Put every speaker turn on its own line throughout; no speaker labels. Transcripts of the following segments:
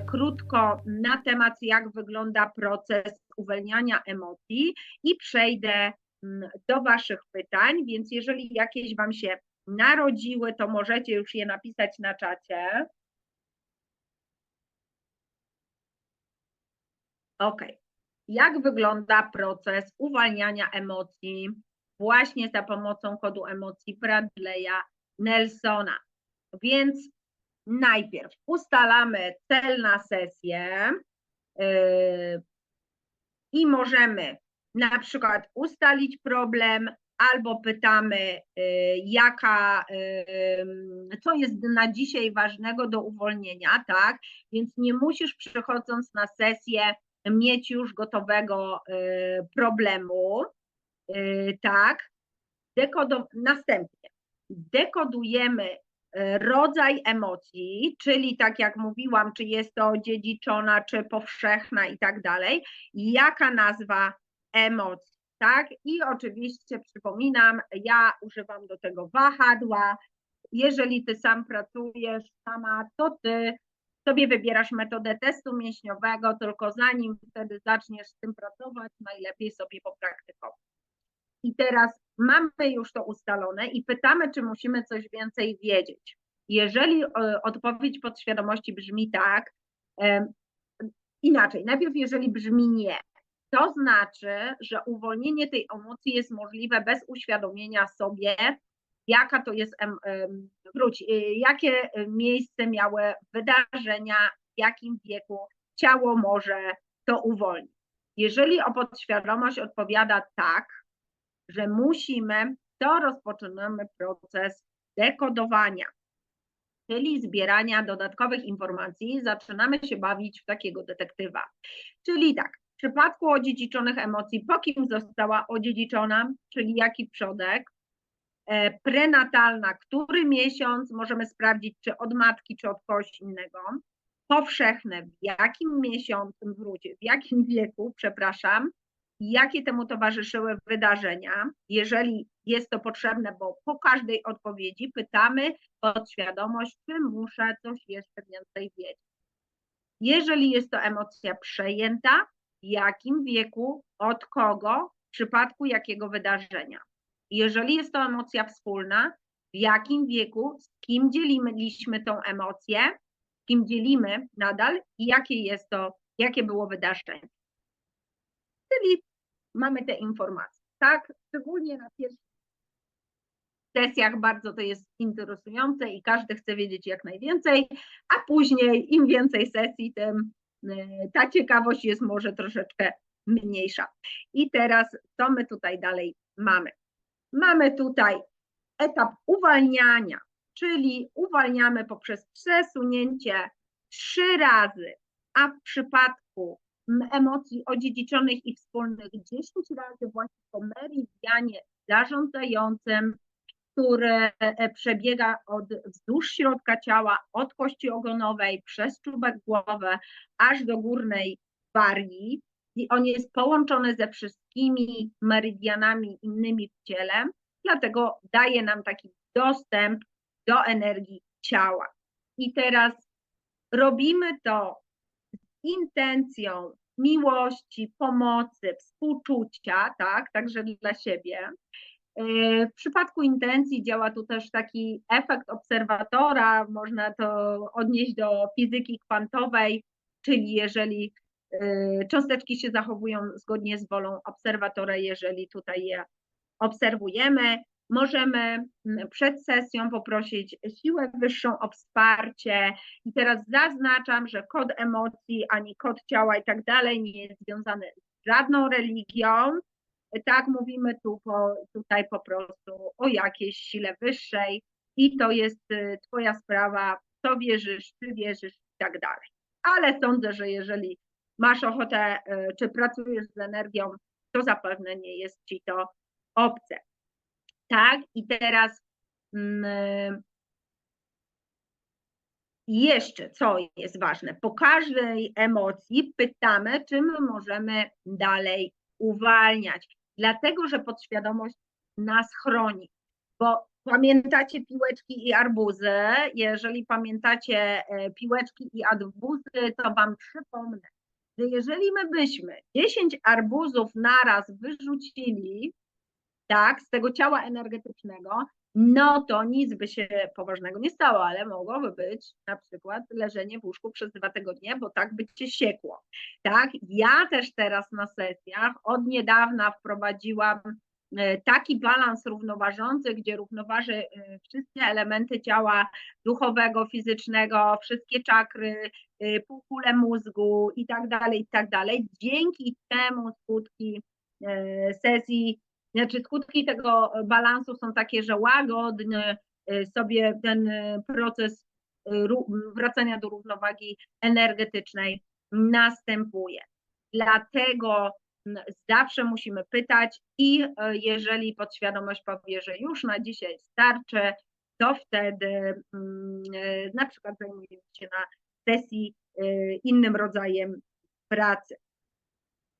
krótko na temat, jak wygląda proces uwalniania emocji i przejdę mm, do Waszych pytań, więc jeżeli jakieś Wam się narodziły, to możecie już je napisać na czacie. Ok. Jak wygląda proces uwalniania emocji właśnie za pomocą kodu emocji Bradley'a Nelsona? Więc najpierw ustalamy cel na sesję yy, i możemy na przykład ustalić problem albo pytamy, yy, jaka, yy, co jest na dzisiaj ważnego do uwolnienia, tak? Więc nie musisz przychodząc na sesję mieć już gotowego problemu, tak? Dekodo następnie dekodujemy rodzaj emocji, czyli tak jak mówiłam, czy jest to dziedziczona, czy powszechna i tak dalej, jaka nazwa emocji, tak? I oczywiście przypominam, ja używam do tego wahadła. Jeżeli ty sam pracujesz sama, to ty sobie wybierasz metodę testu mięśniowego, tylko zanim wtedy zaczniesz z tym pracować, najlepiej sobie popraktykować. I teraz mamy już to ustalone i pytamy, czy musimy coś więcej wiedzieć. Jeżeli e, odpowiedź podświadomości brzmi tak, inaczej, najpierw jeżeli brzmi nie, to znaczy, że uwolnienie tej emocji jest możliwe bez uświadomienia sobie, jaka to jest, wróć, y, jakie miejsce miały wydarzenia, w jakim wieku ciało może to uwolnić. Jeżeli o podświadomość odpowiada tak, że musimy, to rozpoczynamy proces dekodowania, czyli zbierania dodatkowych informacji. Zaczynamy się bawić w takiego detektywa. Czyli tak, w przypadku odziedziczonych emocji, po kim została odziedziczona, czyli jaki przodek, e, prenatalna, który miesiąc, możemy sprawdzić, czy od matki, czy od kogoś innego, powszechne, w jakim miesiącu, wróć, w jakim wieku, przepraszam, jakie temu towarzyszyły wydarzenia. Jeżeli jest to potrzebne, bo po każdej odpowiedzi pytamy podświadomość, czy muszę coś jeszcze więcej wiedzieć. Jeżeli jest to emocja przejęta, w jakim wieku, od kogo, w przypadku jakiego wydarzenia. Jeżeli jest to emocja wspólna, w jakim wieku, z kim dzieliliśmy tą emocję, z kim dzielimy nadal i jakie jest to, jakie było wydarzenie. Czyli mamy te informacje, tak? Szczególnie na pierwszych sesjach bardzo to jest interesujące i każdy chce wiedzieć jak najwięcej, a później im więcej sesji, tym y, ta ciekawość jest może troszeczkę mniejsza. I teraz co my tutaj dalej mamy? Mamy tutaj etap uwalniania, czyli uwalniamy poprzez przesunięcie trzy razy, a w przypadku emocji odziedziczonych i wspólnych 10 razy właśnie po meridianie zarządzającym, który e, przebiega od wzdłuż środka ciała, od kości ogonowej, przez czubek głowy, aż do górnej wargi. I on jest połączony ze wszystkimi meridianami innymi w ciele, dlatego daje nam taki dostęp do energii ciała. I teraz robimy to intencją miłości, pomocy, współczucia, tak, także dla siebie. E, w przypadku intencji działa tu też taki efekt obserwatora, można to odnieść do fizyki kwantowej, czyli jeżeli e, cząsteczki się zachowują zgodnie z wolą obserwatora, jeżeli tutaj je obserwujemy, Możemy mm, przed sesją poprosić siłę wyższą o wsparcie. I teraz zaznaczam, że kod emocji ani kod ciała i tak dalej nie jest związany z żadną religią. Tak, mówimy tu po, tutaj po prostu o jakiejś sile wyższej i to jest y, Twoja sprawa, co wierzysz, czy wierzysz i tak dalej. Ale sądzę, że jeżeli masz ochotę, y, czy pracujesz z energią, to zapewne nie jest Ci to obce tak? I teraz mm, jeszcze co jest ważne, po każdej emocji pytamy, czy my możemy dalej uwalniać, dlatego że podświadomość nas chroni, bo Pamiętacie piłeczki i arbuzy? Jeżeli pamiętacie e, piłeczki i arbuzy, to Wam przypomnę, że jeżeli my byśmy 10 arbuzów naraz wyrzucili, tak, z tego ciała energetycznego, no to nic by się poważnego nie stało, ale mogłoby być na przykład leżenie w łóżku przez dwa tygodnie, bo tak by cię siekło. Tak, ja też teraz na sesjach od niedawna wprowadziłam e, taki balans równoważący, gdzie równoważy e, wszystkie elementy ciała duchowego, fizycznego, wszystkie czakry, e, półkulę mózgu i tak dalej, i tak dalej. Dzięki temu skutki sesji znaczy skutki tego balansu są takie, że łagodny y, sobie ten y, proces wracania do równowagi energetycznej następuje. Dlatego zawsze musimy pytać i jeżeli podświadomość powie, że już na dzisiaj starczy, to wtedy na przykład zajmujemy się na sesji innym rodzajem pracy.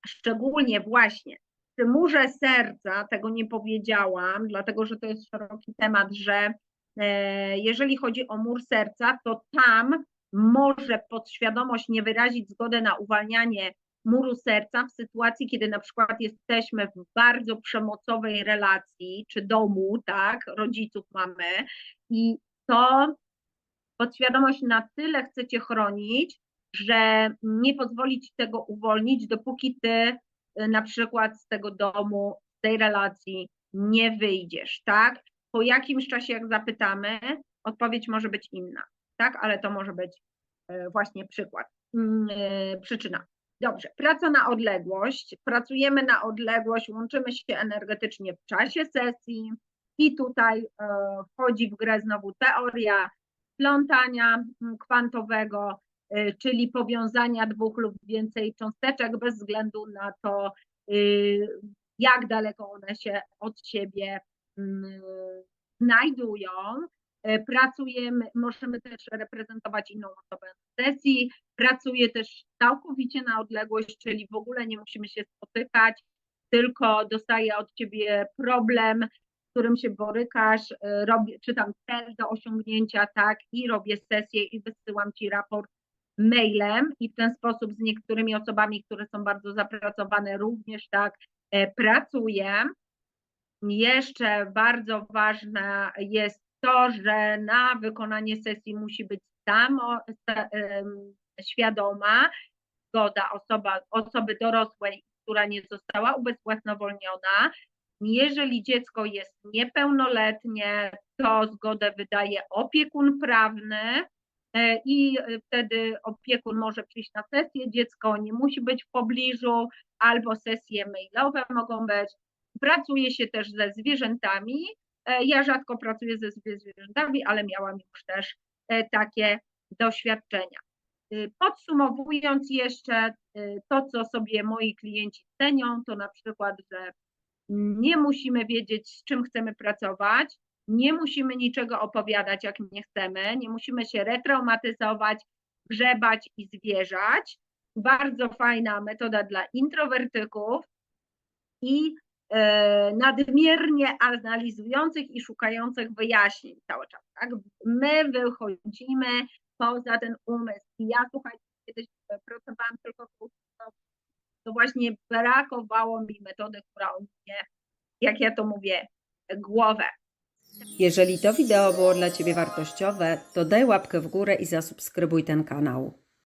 Szczególnie właśnie murze serca, tego nie powiedziałam, dlatego że to jest szeroki temat, że e, jeżeli chodzi o mur serca, to tam może podświadomość nie wyrazić zgody na uwalnianie muru serca w sytuacji, kiedy na przykład jesteśmy w bardzo przemocowej relacji, czy domu, tak, rodziców mamy i to podświadomość na tyle chce cię chronić, że nie pozwolić tego uwolnić, dopóki ty na przykład z tego domu, z tej relacji nie wyjdziesz, tak? Po jakimś czasie, jak zapytamy, odpowiedź może być inna, tak? Ale to może być e, właśnie przykład, e, przyczyna. Dobrze, praca na odległość. Pracujemy na odległość, łączymy się energetycznie w czasie sesji i tutaj wchodzi w grę znowu teoria plątania kwantowego, Y, czyli powiązania dwóch lub więcej cząsteczek bez względu na to, y, jak daleko one się od siebie mm, znajdują. Y, pracujemy, możemy też reprezentować inną osobę w sesji. Pracuję też całkowicie na odległość, czyli w ogóle nie musimy się spotykać, tylko dostaję od ciebie problem, z którym się borykasz, robię, czytam cel do osiągnięcia, tak, i robię sesję i wysyłam ci raport mailem i w ten sposób z niektórymi osobami, które są bardzo zapracowane, również tak e, pracuję. Jeszcze bardzo ważne jest to, że na wykonanie sesji musi być samo świadoma zgoda osoba, osoby dorosłej, która nie została ubezwłasnowolniona. Jeżeli dziecko jest niepełnoletnie, to zgodę wydaje opiekun prawny, E, i e, wtedy opiekun może przyjść na sesję, dziecko nie musi być w pobliżu, albo sesje mailowe mogą być. Pracuje się też ze zwierzętami. E, ja rzadko pracuję ze zwierzętami, ale miałam już też takie doświadczenia. Podsumowując jeszcze to, co sobie moi klienci cenią, to na przykład, że nie musimy wiedzieć, z czym chcemy pracować, nie musimy niczego opowiadać, jak nie chcemy, nie musimy się retraumatyzować, grzebać i zwierzać. Bardzo fajna metoda dla introwertyków i e, nadmiernie analizujących i szukających wyjaśnień cały czas. Tak? My wychodzimy poza ten umysł. I ja słuchajcie, kiedyś pracowałam tylko to właśnie brakowało mi metody, która mnie, jak ja to mówię, głowę.
Jeżeli to wideo było dla Ciebie wartościowe, to daj łapkę w górę i zasubskrybuj ten kanał.